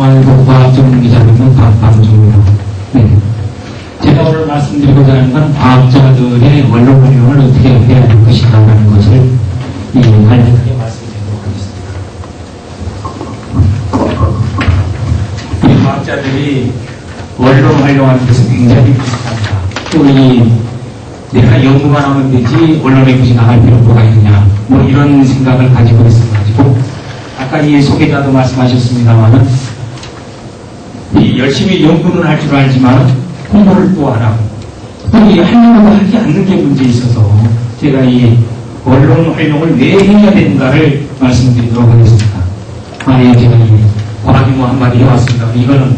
중앙일보 과학전문 기자로는 박방주입니다. 네. 제가 오늘 말씀드리고자 하는 건 과학자들의 원론 활용을 어떻게 해야 할 것인가라는 것을 이 간략하게 말씀드리도록 하겠습니다. 이 과학자들이 원론 활용하는 것은 굉장히 비슷합니다. 또이 내가 연구만 하면 되지 언론에 굳이 나갈 필요 뭐가 있느냐 뭐 이런 생각을 가지고 있어가지고 아까 이 소개자도 말씀하셨습니다만은 이 열심히 연구는 할 줄 알지만 공부를 또 안 하고 또이 하려고 하지 않는 게 문제 있어서 제가 이 언론 활용을 왜 해야 되는가를 말씀드리도록 하겠습니다. 만약에 제가 이 과학 유머 한마디 해왔습니다. 이거는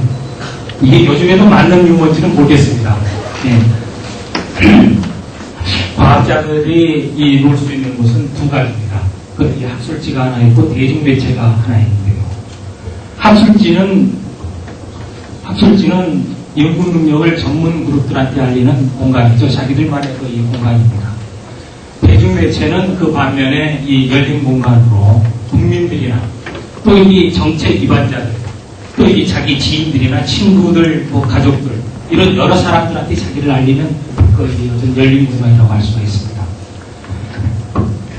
이게 요즘에도 맞는 유머인지는 모르겠습니다. 예. 과학자들이 이 놓을 수 있는 곳은 두 가지입니다. 그이 학술지가 하나 있고 대중매체가 하나 있는데요. 학술지는 학술지는 연구 능력을 전문 그룹들한테 알리는 공간이죠. 자기들만의 그이 공간입니다. 대중 매체는 그 반면에 이 열린 공간으로 국민들이나 또 이 정책 기반자들, 또 이 자기 지인들이나 친구들, 뭐 가족들 이런 여러 사람들한테 자기를 알리는 그이 어떤 열린 공간이라고 할 수가 있습니다.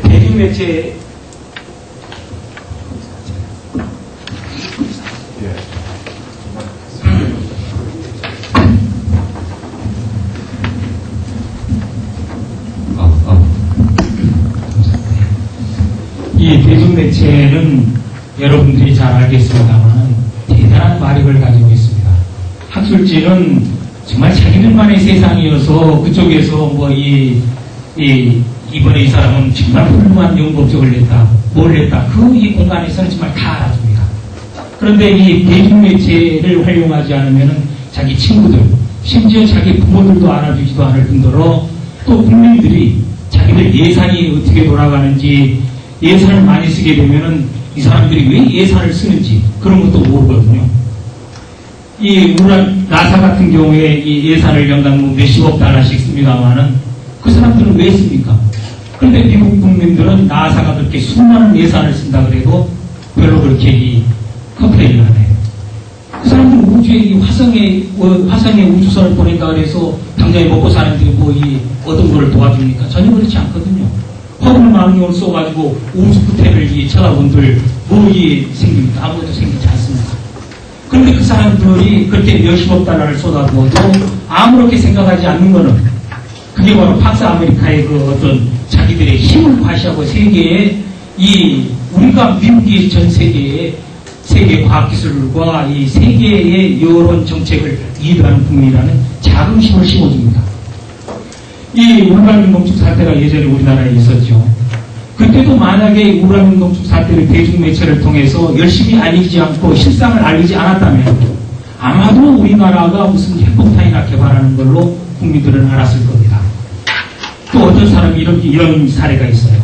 대중 매체 어, 어. 이 대중매체는 여러분들이 잘 알겠습니다만 대단한 마력을 가지고 있습니다. 학술지는 정말 자기들만의 세상이어서 그쪽에서 뭐 이, 이, 이번에 이 사람은 정말 훌륭한 연구업적을 냈다, 뭘 냈다. 그 이 공간에서는 정말 다 알아줍니다. 그런데 이 대중매체를 활용하지 않으면 자기 친구들, 심지어 자기 부모들도 알아주지도 않을 뿐더러 또 국민들이 자기들 예산이 어떻게 돌아가는지 예산을 많이 쓰게 되면은 이 사람들이 왜 예산을 쓰는지 그런 것도 모르거든요. 이 우란 나사 같은 경우에 이 예산을 연간 뭐 몇십억 달러씩 씁니다만은 그 사람들은 왜 씁니까? 그런데 미국 국민들은 나사가 그렇게 수많은 예산을 쓴다 그래도 별로 그렇게 이 컴플레인을 안 해요. 그 사람들은 우주에 이 화성에 어, 화성에 우주선을 보낸다 그래서 당장에 먹고 사는데 뭐 이 어떤 거를 도와줍니까? 전혀 그렇지 않거든요. 허블 망원경을 써가지고 우주 구태를 이 쳐다본들 뭐이 생깁니까? 아무것도 생기지 않습니다. 그런데 그 사람들이 그렇게 몇십억 달러를 쏟아부어도 아무렇게 생각하지 않는 거는 그게 바로 팍스 아메리카의 그 어떤 자기들의 힘을 과시하고 세계에 이 우리가 미국이 전 세계에 세계 과학기술과 이 세계의 여론 정책을 리드하는 국민이라는 자긍심을 심어줍니다. 이 우라늄 농축 사태가 예전에 우리나라에 있었죠. 그때도 만약에 우라늄 농축 사태를 대중매체를 통해서 열심히 알리지 않고 실상을 알리지 않았다면 아마도 우리나라가 무슨 핵폭탄이나 개발하는 걸로 국민들은 알았을 겁니다. 또 어떤 사람이 이런, 이런 사례가 있어요.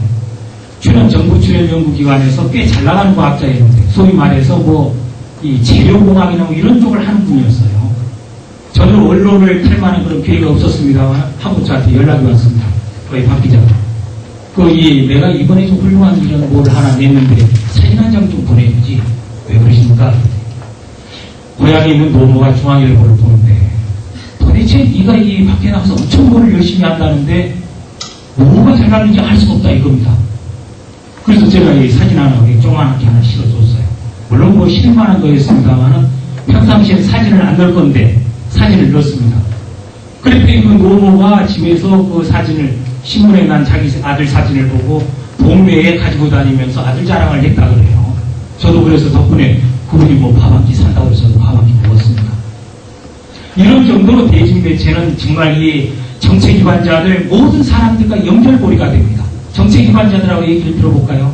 출연 정부 출연 연구기관에서 꽤 잘 나가는 과학자였는데 소위 말해서 뭐 이 재료공학이나 뭐 이런 쪽을 하는 분이었어요. 저는 언론을 탈 만한 그런 기회가 없었습니다만 한국 저한테 연락이 왔습니다. 거의 박 기자가. 그, 이, 내가 이번에 좀 훌륭한 이런 뭘 하나 냈는데 사진 한 장 좀 보내주지. 왜 그러십니까? 고향에 있는 노모가 중앙일보를 보는데 도대체 네가 이 밖에 나가서 엄청 뭐를 열심히 한다는데 뭐가 잘나는지 알 수가 없다 이겁니다. 그래서 제가 이 사진 하나, 조그맣게 하나 실어줬어요. 물론 뭐 실만한 거였습니다만은 평상시에 사진을 안 넣을 건데 사진을 넣었습니다. 그랬더니 그 노모가 집에서 그 사진을 신문에 난 자기 아들 사진을 보고 동네에 가지고 다니면서 아들 자랑을 했다 그래요. 저도 그래서 덕분에 그분이 뭐밥 한 끼 산다고 해서 밥 한 끼 먹었습니다. 이런 정도로 대중매체는 정말 이 정책기관자들 모든 사람들과 연결고리가 됩니다. 정책기관자들하고 얘기를 들어볼까요?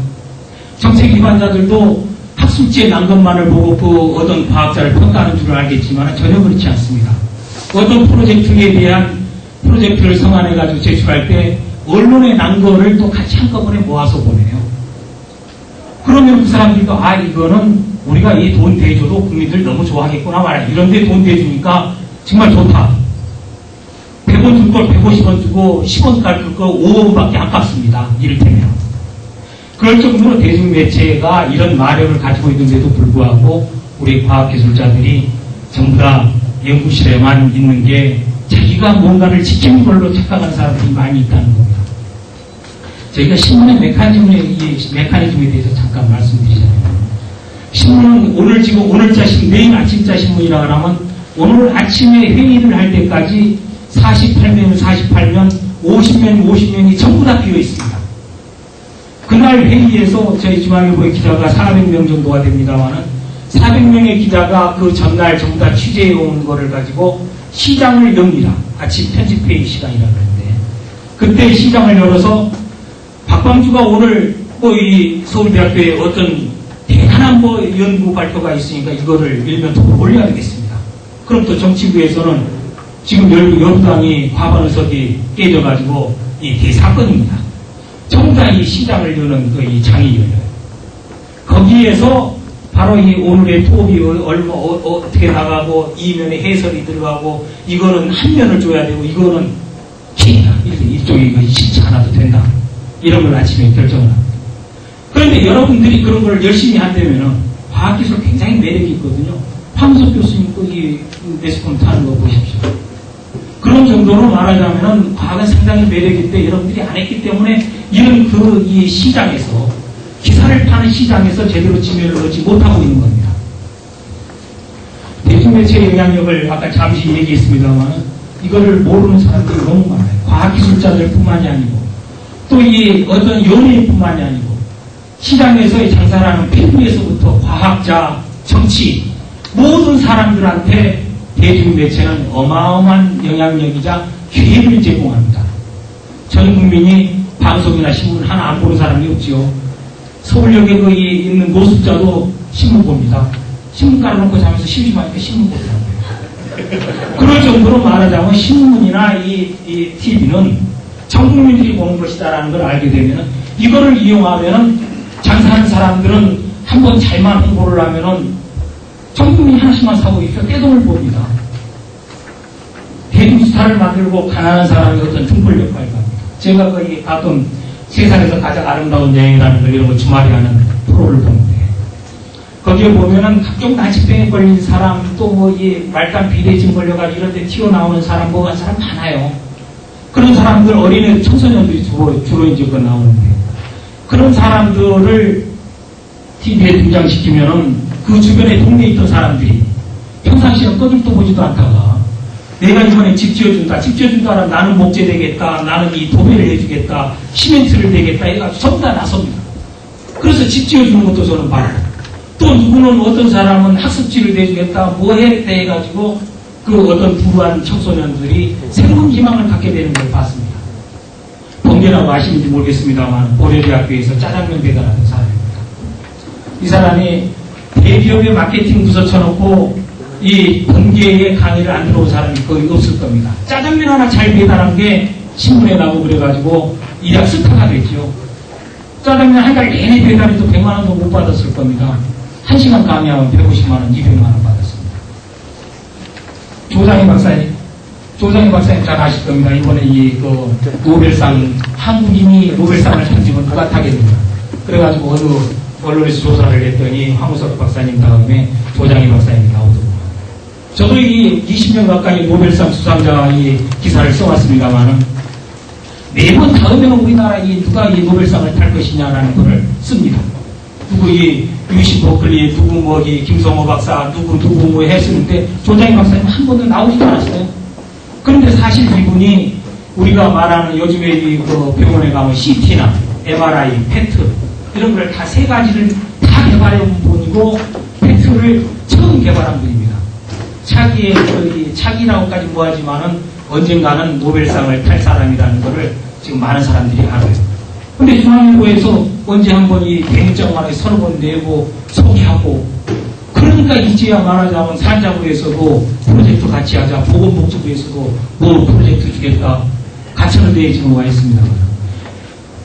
정책기관자들도 학술지에 난 것만을 보고 그 어떤 과학자를 평가하는 줄 알겠지만 전혀 그렇지 않습니다. 어떤 프로젝트에 대한 프로젝트를 성안해가지고 제출할 때 언론에 난 거를 또 같이 한꺼번에 모아서 보내요. 그러면 그 사람들도 아 이거는 우리가 이 돈 대줘도 국민들 너무 좋아하겠구나 말이야. 이런데 돈 대주니까 정말 좋다. 100원 줄 걸 150원 주고 10원 깎을 거 5원밖에 안 깎습니다. 이를테면. 그럴 정도로 대중매체가 이런 마력을 가지고 있는데도 불구하고 우리 과학기술자들이 전부 다 연구실에만 있는 게 자기가 뭔가를 지키는 걸로 착각하는 사람들이 많이 있다는 겁니다. 저희가 신문의 메커니즘에, 이 메커니즘에 대해서 잠깐 말씀드리자면 신문은 오늘 지금 오늘 자 신 내일 아침자 신문이라 하면 오늘 아침에 회의를 할 때까지 48면 48면 50면 50면이 전부 다 비어 있습니다. 그날 회의에서 저희 중앙일보의 기자가 400명 정도가 됩니다만은 400명의 기자가 그 전날 전부 다 취재해 온 거를 가지고 시장을 엽니다. 아침 편집회의 시간이라 그러는데 그때 시장을 열어서 박광주가 오늘 뭐 이 서울대학교에 어떤 대단한 뭐 연구 발표가 있으니까 이거를 일면톡으로 올려야 되겠습니다. 그럼 또 정치부에서는 지금 열구 여부당이 과반 의석이 깨져가지고 이 대사건입니다. 이 시장을 여는 그 이 장이 열려요. 거기에서 바로 이 오늘의 토업이 얼마 어, 떻게 나가고 이면에 해설이 들어가고 이거는 한 면을 줘야 되고 이거는 기다 이쪽에 이거 신치 않아도 된다 이런 걸 아침에 결정을 합니다. 그런데 여러분들이 그런 걸 열심히 한다면은 과학기술 굉장히 매력이 있거든요. 황석 교수님 거기 레스폰 타는 거 보십시오. 그런 정도로 말하자면은 과학은 상당히 매력이 있대 여러분들이 안 했기 때문에 이런 그 이 시장에서 기사를 파는 시장에서 제대로 지면을 얻지 못하고 있는 겁니다. 대중매체 영향력을 아까 잠시 얘기했습니다만 이거를 모르는 사람들이 너무 많아요. 과학기술자들 뿐만이 아니고 또 이 어떤 연예인뿐만이 아니고 시장에서의 장사라는 피부에서부터 과학자, 정치 모든 사람들한테 대중 매체는 어마어마한 영향력이자 기회를 제공합니다. 전 국민이 방송이나 신문 하나 안 보는 사람이 없지요. 서울역에 거기 있는 노숙자도 신문 봅니다. 신문 깔아놓고 자면서 심심하니까 신문 보더라고요. 그럴 정도로 말하자면 신문이나 이, 이 TV는 전 국민들이 보는 것이다라는 걸 알게 되면 이거를 이용하면 장사하는 사람들은 한번 잘만 홍보를 하면은 전 국민이 하나씩만 사고 있어 떼돈을 봅니다. 대중스타를 만들고 가난한 사람이 어떤 등불 역할을 합니다. 제가 거기 가끔 세상에서 가장 아름다운 여행이라는 걸 이런 거 주말에 하는 프로를 보는데 거기에 보면은 각종 난치병에 걸린 사람 또뭐이 말단 비대증 걸려가지고 이런 데 튀어나오는 사람 뭐한 사람 많아요. 그런 사람들 어린애 청소년들이 주로, 주로 이제 그 나오는데 그런 사람들을 TV에 등장시키면은 그 주변에 동네에 있던 사람들이 평상시에 꺼질도 보지도 않다가 내가 이번에 집 지어준다, 집 지어준다라 나는 목재 되겠다, 나는 이 도배를 해주겠다, 시멘트를 되겠다 해가지고 전부 다 나섭니다. 그래서 집 지어주는 것도 저는 받고 또 누구는 어떤 사람은 학습지를 내주겠다, 뭐 해야겠다 해가지고 그 어떤 불우한 청소년들이 새로운 희망을 갖게 되는 걸 봤습니다. 번개라고 아시는지 모르겠습니다만 고려대학교에서 짜장면 배달하는 사람입니다. 이 사람이 대기업의 마케팅 부서 쳐놓고 이 번개에 강의를 안 들어온 사람이 거의 없을 겁니다. 짜장면 하나 잘 배달한 게 신문에 나오고 그래가지고 이력 스타가 됐죠. 짜장면 한 달 내내 배달해도 100만 원도 못 받았을 겁니다. 한 시간 강의하면 150만 원, 200만 원 받았습니다. 조장희 박사님, 조장희 박사님 잘 아실 겁니다. 이번에 이그 노벨상 한국인이 노벨상을 탄지면 누가 타겠는가? 그래가지고 어느 언론에서 조사를 했더니 황우석 박사님 다음에 조장희 박사님이 나오더군요. 저도 이 20년 가까이 노벨상 수상자 이 기사를 써왔습니다만은 매번 다음에는 우리나라 이 누가 이 노벨상을 탈 것이냐라는 것을 씁니다. 누구 이 유시 버클리, 누구 뭐이 김성호 박사, 누구 누구 뭐 했었는데 조장희 박사님 한 번도 나오지도 않았어요. 그런데 사실 이분이 우리가 말하는 요즘에 이 그 병원에 가면 CT나 MRI, 페트 이런 걸 다 세 가지를 다 개발해 온 분이고 페트를 처음 개발한 분입니다. 차기에 그 차기라고까지 뭐하지만은 언젠가는 노벨상을 탈 사람이라는 것을 지금 많은 사람들이 알아요. 근데 중앙일보에서 언제 한번 이 대행정만에 서너 번 내고 소개하고 그러니까 이제야 말하자면 산자부에서도 프로젝트 같이 하자 보건복지부에서도 뭐 프로젝트 주겠다 가천대에 지금 와 있습니다.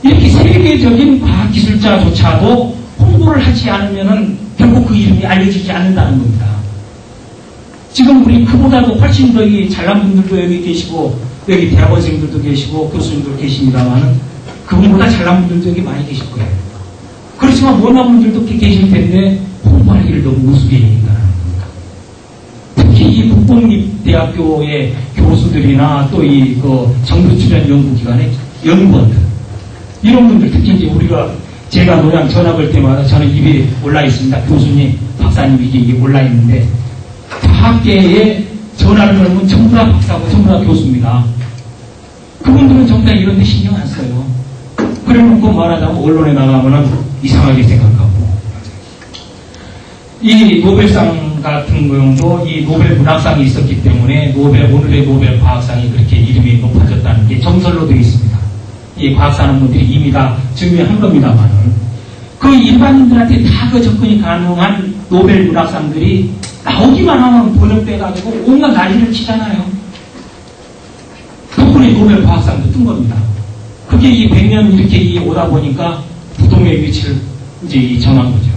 이렇게 세계적인 과학기술자조차도 홍보를 하지 않으면은 결국 그 이름이 알려지지 않는다는 겁니다. 지금 우리 그보다도 훨씬 더이 잘난 분들도 여기 계시고 여기 대학원생들도 계시고 교수님도 계십니다만은 그분보다 잘난 분들도 여기 많이 계실 거예요. 그렇지만 못난 분들도 계실 텐데 일을 너무 우습게 얘기한다는 대학교의 교수들이나 또 이 그 정부 출연 연구기관의 연구원들 이런 분들 특히 이제 우리가 제가 노량 전화 걸 때마다 저는 입에 올라 있습니다. 교수님, 박사님 이게 올라 있는데 과학계에 전화를 걸면 전부 다 박사고 전부 다 교수입니다. 그분들은 전부 다 이런 데 신경 안 써요. 그래 놓고 말하자면 언론에 나가면은 이상하게 생각하고 이 노벨상 같은 경우도 이 노벨 문학상이 있었기 때문에 노벨 오늘의 노벨 과학상이 그렇게 이름이 높아졌다는 게 정설로 되어 있습니다. 이 과학사는 분들이 이미 다 증명한 겁니다만은 그 일반인들한테 다 그 접근이 가능한 노벨 문학상들이 나오기만 하면 번역돼가지고 온갖 난리를 치잖아요. 덕분에 노벨 과학상도 뜬 겁니다. 그게 이 100년 이렇게 이 오다 보니까 부동의 위치를 이제 이 정한 거죠.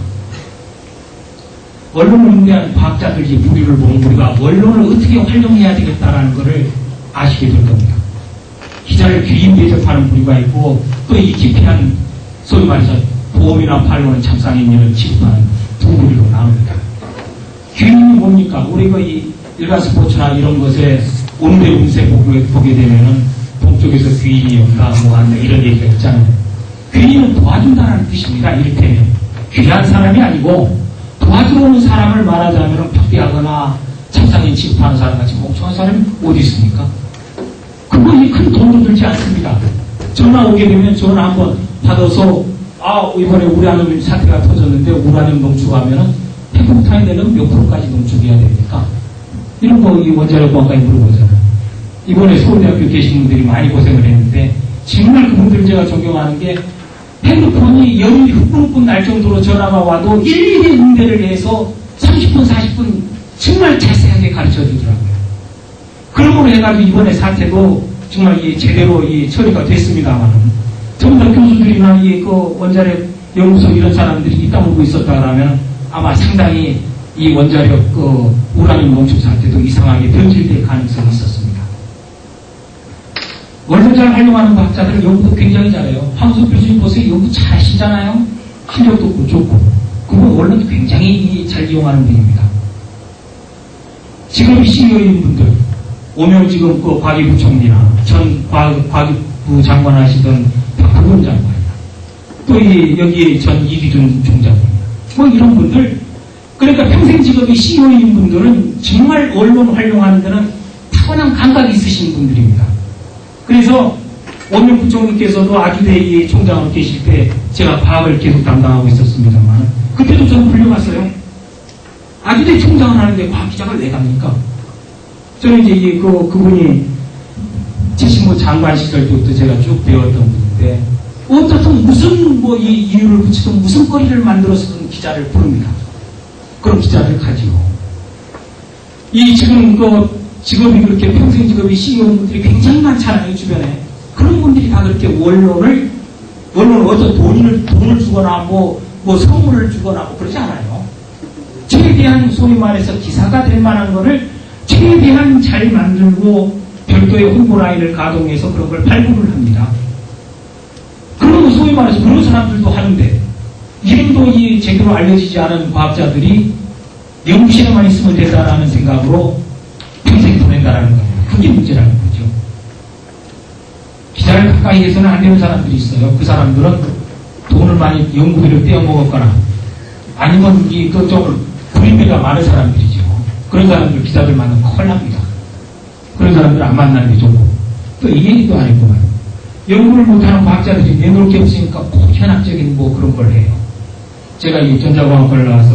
언론을 위한 과학자들이 무리를 보면 우리가 언론을 어떻게 활용해야 되겠다라는 것을 아시게 될 겁니다. 기자를 귀인 대접하는 부류가 있고 또 이 기피한 소위 말해서 보험이나 팔로는 참상인을 취급하는 두 부류로 나옵니다. 귀인이 뭡니까? 우리가 이 일간 스포츠나 이런 것에 오늘의 운세 보게, 되면은 동쪽에서 귀인이 온다, 뭐 한다 이런 얘기가 있잖아요. 귀인은 도와준다는 뜻입니다. 이를테면 귀한 사람이 아니고 도와주러 오는 사람을 말하자면 격대하거나 참상인 취급하는 사람 같이 멍청한 사람이 어디 있습니까? 그거 이큰 돈도 들지 않습니다. 전화 오게 되면 전화 한번 받아서 아 이번에 우라늄 사태가 터졌는데 우라늄 농축하면은 핵폭탄이 되면 몇 프로까지 농축해야 됩니까? 이런 거 이 원자력 공학과에 물어보잖아요. 이번에 서울대학교 계신 분들이 많이 고생을 했는데 정말 그분들 제가 존경하는 게 핸드폰이 열이 후끈후끈 날 정도로 전화가 와도 일일이 응대를 해서 30분, 40분 정말 자세하게 가르쳐 주더라고요. 그러므로 해가지고 이번에 사태도 정말 이 제대로 이 처리가 됐습니다만 전부 다 교수들이나 이그 원자력 연구소 이런 사람들이 있다물고 있었다라면 아마 상당히 이 원자력 그 우라늄 농축 사태도 이상하게 변질될 가능성이 있었습니다. 원자를 활용하는 과학자들은 연구도 굉장히 잘해요. 황수 교수님 보세요. 연구 잘 하시잖아요. 실력도 그 좋고. 그분 원래도 굉장히 잘 이용하는 분입니다. 지금 이 CEO인 분들, 오명 지금 그 과기부 총리나 전 과, 과기부 장관 하시던 박부근 장관이나 또 이, 여기 전 이기준 총장입니다. 뭐 이런 분들, 그러니까 평생 직업이 CEO인 분들은 정말 언론 활용하는 데는 타고난 감각이 있으신 분들입니다. 그래서 오명 부총리께서도 아주대의 총장으로 계실 때 제가 과학을 계속 담당하고 있었습니다만 그때도 저는 불려갔어요. 아주대 총장을 하는데 과학 기자가 왜 갑니까? 저는 이제 이, 그, 그분이 75 장관 시절 때부터 제가 쭉 배웠던 분인데 어떻든 무슨 뭐 이 이유를 붙이든 무슨 거리를 만들어서든 기자를 부릅니다. 그런 기자를 가지고 이 지금 그 직업이 그렇게 평생 직업이 CEO분들이 굉장히 많잖아요 주변에 그런 분들이 다 그렇게 원론을 원론을 어떤 돈을 돈을 주거나 뭐, 뭐 선물을 주거나 뭐 그러지 않아요. 최대한 소위 말해서 기사가 될 만한 거를 최대한 잘 만들고 별도의 홍보 라인을 가동해서 그런 걸 발굴을 합니다. 그리고 소위 말해서 그런 사람들도 하는데 이름도 이 제대로 알려지지 않은 과학자들이 연구실에만 있으면 된다라는 생각으로 평생 보낸다라는 겁니다. 그게 문제라는 거죠. 기자를 가까이 해서는 안 되는 사람들이 있어요. 그 사람들은 돈을 많이 연구비를 떼어먹었거나 아니면 이 그좀 불인배가 많은 사람들이죠. 그런 사람들 기자들 만나면 큰일 납니다. 그런 사람들 안 만나는 게 좋고 또이 얘기도 아니구만. 연구를 못하는 과학자들이 내놓을 게 없으니까 꼭 현학적인 뭐 그런 걸 해요. 제가 이 전자공학과를 나와서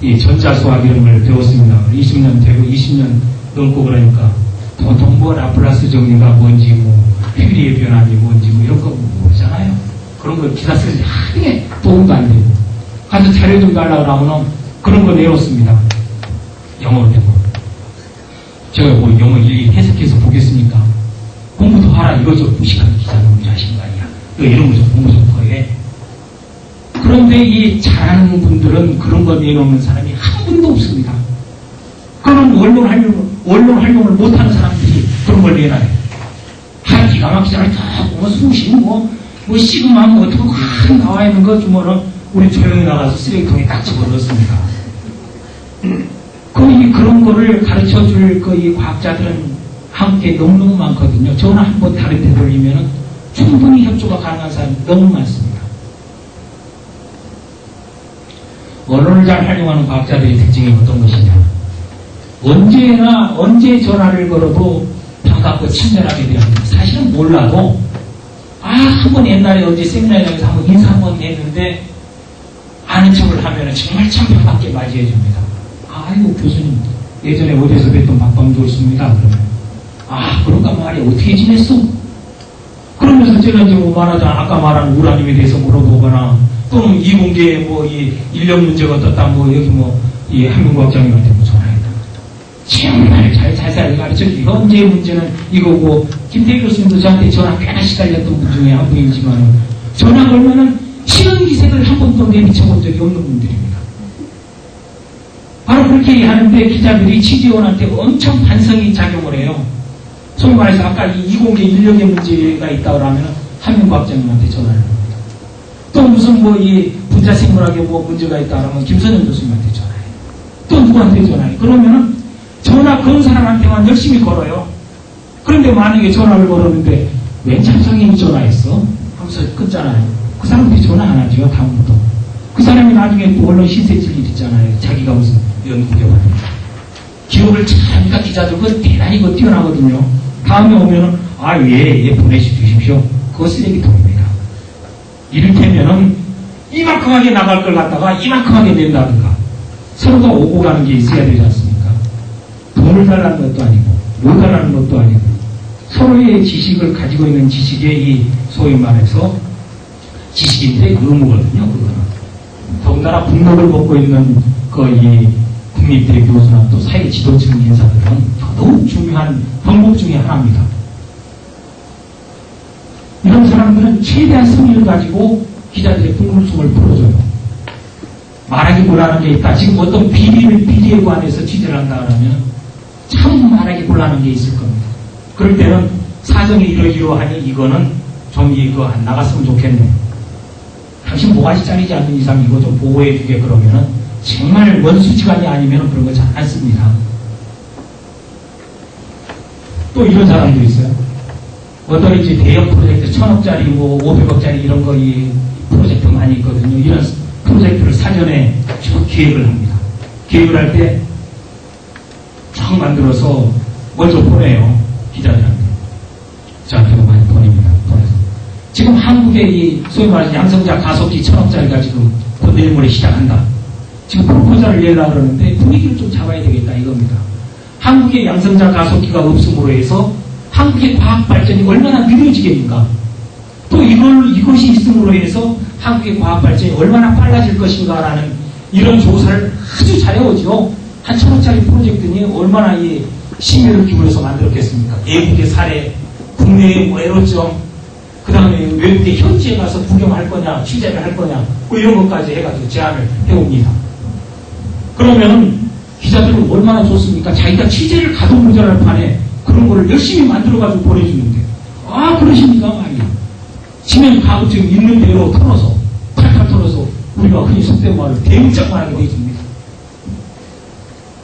이 전자수학 이런 걸 배웠습니다. 20년 되고 20년 넘고 그러니까 보통 뭐 라플라스 정리가 뭔지 뭐 휘리의 변환이 뭔지 뭐 이런 거 모르잖아요. 그런 거 기사 쓰는데 하등에 도움도 안 되고 가서 자료 좀 달라고 하면 그런 거 내놓습니다. 영어로 되고 제가 뭐 영어 일일이 해석해서 보겠습니까? 공부도 하라 이거죠. 무식한 기자는 일 하신 거 아니야. 너 이런 거좀 공부 좀 더해. 그런데 이 잘하는 분들은 그런 거 내놓는 사람이 한 분도 없습니다. 그런 언론 활용, 언론 활용을 못하는 사람들이 그런 걸 내놔요. 한 기가 막히잖아요. 뭐 수신, 뭐, 뭐 시그마, 뭐 어떻게 확 나와 있는 거 주면은 우리 조용히 나가서 쓰레기통에 딱 집어넣습니다. 그, 이 그런 거를 가르쳐 줄 그 이 과학자들은 함께 너무너무 많거든요. 전화 한번 다른 데 돌리면 충분히 협조가 가능한 사람이 너무 많습니다. 언론을 잘 활용하는 과학자들의 특징이 어떤 것이냐. 언제나, 언제 전화를 걸어도 반갑고 친절하게 대합니다. 사실은 몰라도, 아, 한 번 옛날에 한번 인사 한번 했는데, 아는 척을 하면 정말 참 반갑게 맞이해 줍니다. 아이고, 교수님, 예전에 어디서 뵀던 박방도 있습니다. 그러면. 아, 그런가 말이야. 어떻게 지냈어? 그러면서 제가 이제 뭐 말하자 아까 말한 우라늄에 대해서 물어보거나 또는 이공계 뭐이 인력 문제가 어떻다 뭐 여기 뭐이 한민과학장님한테 뭐 전화했다. 정말 잘 자세하게 주고 언제 문제는 이거고 김태희 교수님도 저한테 전화 꽤나 시달렸던 분 중에 한 분이지만 전화 걸면은 시은 기색을 한 번도 내비쳐 본 적이 없는 분들입니다. 그렇게 하는데 기자들이 취재원한테 엄청 반성이 작용을 해요. 소위 말해서 아까 이 이공계 인력의 문제가 있다고 하면 한민과학장님한테 전화를 합니다. 또 무슨 뭐 이 분자 생물학에 뭐 문제가 있다 그러면 김선영 교수님한테 전화해요. 또 누구한테 전화해? 그러면은 전화 건 사람한테만 열심히 걸어요. 그런데 만약에 전화를 걸었는데 웬 참성님이 전화했어? 하면서 끊잖아요. 그 사람들이 전화 안 하죠. 다음부터. 그 사람이 나중에 또 언론 신세질 일 있잖아요. 자기가 무슨 왔는데. 기억을 잘하니까 기자들은 대단히 그 뛰어나거든요. 다음에 오면은, 아, 예, 예, 보내주십시오. 그거 쓰레기통입니다. 이를테면은, 이만큼 하게 나갈 걸 갖다가 이만큼 하게 낸다든가. 서로가 오고 가는 게 있어야 되지 않습니까? 돈을 달라는 것도 아니고, 뭐 달라는 것도 아니고, 서로의 지식을 가지고 있는 지식의 이, 소위 말해서, 지식인들의 의무거든요, 그거는. 더군다나 국목을 먹고 있는, 그, 이, 국립대 교수나 또 사회 지도층 인사들은 더더욱 중요한 방법 중에 하나입니다. 이런 사람들은 최대한 성의를 가지고 기자들의 궁금증을 풀어줘요. 말하기 곤란한 게 있다. 지금 어떤 비리를 비리에 관해서 취재를 한다 그러면 참 말하기 곤란한 게 있을 겁니다. 그럴 때는 사정이 이러이러하니 이거는 좀 이거 안 나갔으면 좋겠네. 당신 모가지 잘리지 않는 이상 이거 좀 보호해 주게 그러면은 정말 원수지간이 아니면 그런 거 잘 안 씁니다. 또 이런 사람도 있어요. 어떤 이제 대형 프로젝트 천억짜리 뭐 500억짜리 이런 거 이 프로젝트 많이 있거든요. 이런 프로젝트를 사전에 쭉 기획을 합니다. 기획을 할때쭉 만들어서 먼저 보내요. 기자들한테. 저한테도 많이 보냅니다. 보내서. 지금 한국의 이 소위 말해서 양성자 가속기 천억짜리가 지금 또 내일 모레 시작한다. 지금 프로포자를 내려고 그러는데 분위기를 좀 잡아야 되겠다 이겁니다. 한국의 양성자 가속기가 없음으로 해서 한국의 과학 발전이 얼마나 느려지겠는가. 또 이걸, 이것이 있음으로 해서 한국의 과학 발전이 얼마나 빨라질 것인가라는 이런 조사를 아주 잘해오죠. 한 천원짜리 프로젝트니 얼마나 이 심혈을 기울여서 만들었겠습니까? 외국의 사례, 국내의 뭐 애로점, 그 다음에 외국의 현지에 가서 구경할 거냐, 취재를 할 거냐, 뭐 이런 것까지 해가지고 제안을 해옵니다. 그러면 기자들은 얼마나 좋습니까? 자기가 취재를 가도 모자랄 판에 그런 거를 열심히 만들어가지고 보내주는데. 아, 그러십니까? 말이야. 지면 가급적 있는 대로 털어서, 탈탈 털어서 우리가 흔히 속된 말을 대문짝만 하게 해줍니다.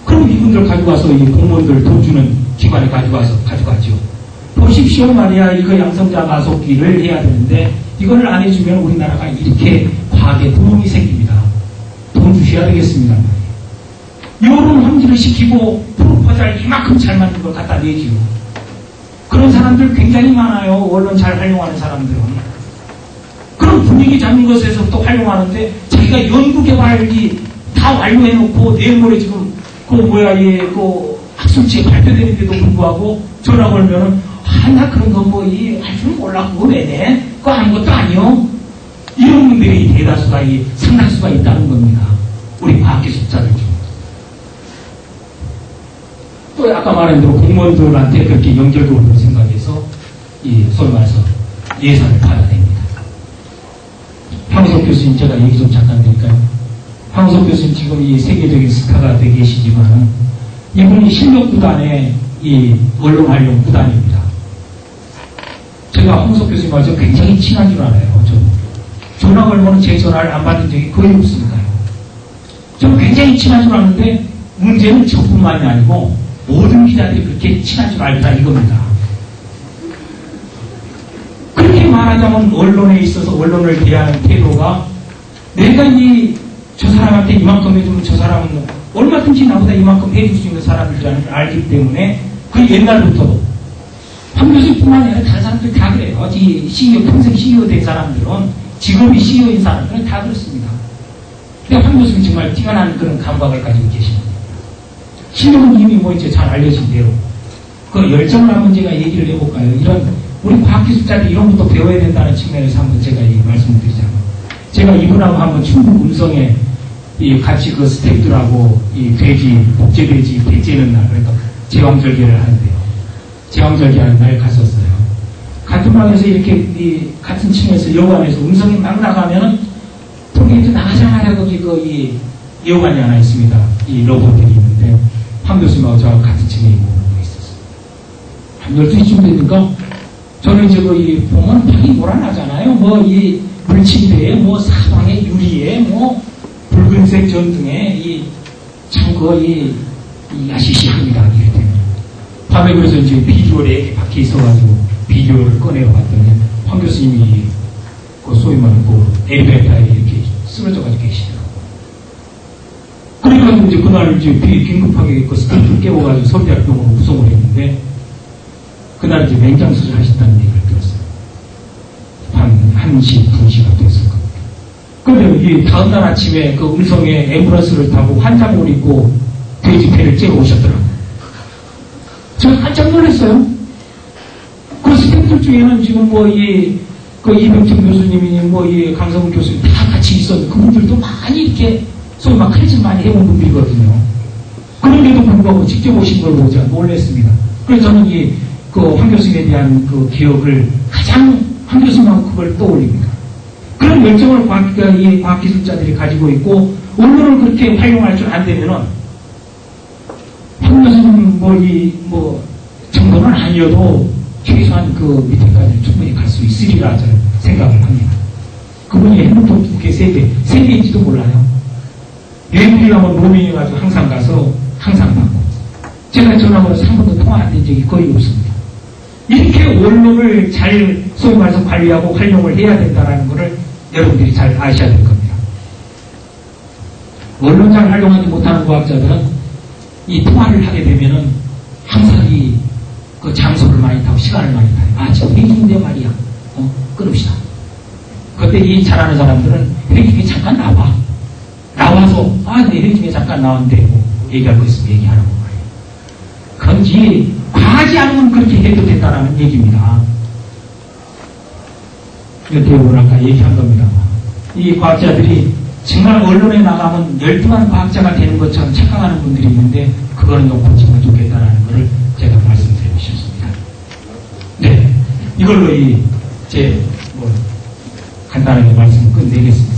그럼 이분들 가져가서 이 공무원들 돈 주는 기관에 가져가서 가져가죠. 보십시오 말이야. 이거 양성자 가속기를 해야 되는데 이거를 안 해주면 우리나라가 이렇게 과학에 부흥이 생깁니다. 돈 주셔야 되겠습니다. 여론 환기를 시키고 프로포자를 이만큼 잘 만든 걸 갖다 내지요. 그런 사람들 굉장히 많아요. 언론 잘 활용하는 사람들은. 그런 분위기 잡는 것에서 또 활용하는데 자기가 연구 개발이 다 완료해놓고 내일 모레 지금 그 뭐야 얘그 학술지에 발표되는데도 불구하고 전화 걸면은 아나 그런 거뭐이 할줄 몰라 그거 왜내 그거 아무것도 아니요. 이런 분들이 대다수가 이 상당수가 있다는 겁니다. 우리 과학기술자들 중. 또 아까 말한 대로 공무원들한테 그렇게 연결도를 생각해서 이 소위 말해서 예산을 받아냅니다. 황석 교수님 제가 얘기 좀 잠깐 드릴까요? 황석 교수님 지금 이 세계적인 스타가 되어 계시지만 이분이 실력 구단의 이 언론 활용 구단입니다. 제가 황석 교수님하고 굉장히 친한 줄 알아요. 저 전화 걸면 제 전화를 안 받은 적이 거의 없습니다. 저는 굉장히 친한 줄 아는데 문제는 저뿐만이 아니고 모든 기자들이 그렇게 친한 줄 알더라 이겁니다. 그렇게 말하자면 언론에 있어서 언론을 대하는 태도가 내가 이 저 사람한테 이만큼 해주면 저 사람은 얼마든지 나보다 이만큼 해줄 수 있는 사람이라는 걸 알기 때문에 그 옛날부터도 황 교수뿐만 아니라 다른 사람들 다 그래요. 이 CEO, 평생 CEO 된 사람들은 직업이 CEO인 사람들은 다 그렇습니다. 근데 황 교수는 정말 뛰어난 그런 감각을 가지고 계십니다. 실력은 이미 뭐 이제 잘 알려진 대로 그 열정을 한번 제가 얘기를 해볼까요? 이런 우리 과학기술자들이 이런 것도 배워야 된다는 측면에서 한번 제가 이 말씀을 드리자면 제가 이분하고 한번 충북 음성에 이 같이 그 스태프들하고 이 돼지 복제돼지 배째는 날 그러니까 제왕절개를 하는데요. 제왕절개 하는 날 갔었어요. 같은 방에서 이렇게 이 같은 층에서 여관에서 음성이 막 나가면은 이제 나가자마자 거기 그이 여관이 하나 있습니다. 이 로봇들이 황 교수님하고 저하고 같은 층에 있고 있었어요. 한 12시쯤 되니까 저는 이제 그이 보면 방이 몰아나잖아요. 뭐 이 물침대에 뭐 사방에 유리에 뭐 붉은색 전등에 이참 거의 이 아시시합니다. 이럴 때는. 밤에 그래서 이제 비디오에 밖에 있어가지고 비디오를 꺼내어 봤더니 황 교수님이 그 소위 말하는 그 엘리베이터에 이렇게 쓰러져가지고 계시더라고요. 그래가지고 이제 그날 이제 비- 긴급하게 그 스태프를 깨워가지고 서울대학병원으로 구송을 했는데 그날 이제 맹장 수술 하신다는 얘기를 들었어요. 한 1시, 2시가 됐을 겁니다. 근데 이 다음날 아침에 그 음성에 앰뷸런스를 타고 환자복을 입고 돼지패를 째어 오셨더라고요. 저 깜짝 놀랐어요. 그 스태프들 중에는 지금 뭐, 이, 그 이병철 교수님이 뭐, 이 강성훈 교수님 다 같이 있었는데 그분들도 많이 이렇게 소위 막 많이 해온 분들이거든요. 그런데도 불구하고 직접 오신 걸 보자 놀랐습니다. 그래서 저는 이, 그황 교수님에 대한 그 기억을 가장 황 교수만 그걸 떠올립니다. 그런 열정을 과학, 이 과학기술자들이 가지고 있고, 언론을 그렇게 활용할 줄 안 되면은, 황 교수님 뭐, 이, 뭐, 정도는 아니어도 최소한 그 밑에까지 충분히 갈 수 있으리라 저는 생각을 합니다. 그분이 핸드폰 두 개, 세 개, 세 개인지도 몰라요. 가면 로밍해 가지고 항상 가서 항상 받고. 제가 전화번호 한 번도 통화 안 된 적이 거의 없습니다. 이렇게 언론을 잘 소위 말해서 관리하고 활용을 해야 된다는 것을 여러분들이 잘 아셔야 될 겁니다. 언론 잘 활용하지 못하는 과학자들은 이 통화를 하게 되면은 항상 이 그 장소를 많이 타고 시간을 많이 타요. 아, 지금 회의인데 말이야. 어, 끊읍시다. 그때 이 잘하는 사람들은 회의 중에 잠깐 나와. 나와서, 아, 내 회의 중에 잠깐 얘기할 거 있으면 얘기하라고 말이에요. 그런지, 과하지 않으면 그렇게 해도 된다는 얘기입니다. 대부분 아까 얘기한 겁니다. 이 과학자들이 정말 언론에 나가면 열등한 과학자가 되는 것처럼 착각하는 분들이 있는데, 그거는 좀 고치면 좋겠다는 것을 제가 말씀드리고 싶습니다. 네. 이걸로 이, 제, 뭐, 간단하게 말씀을 끝내겠습니다.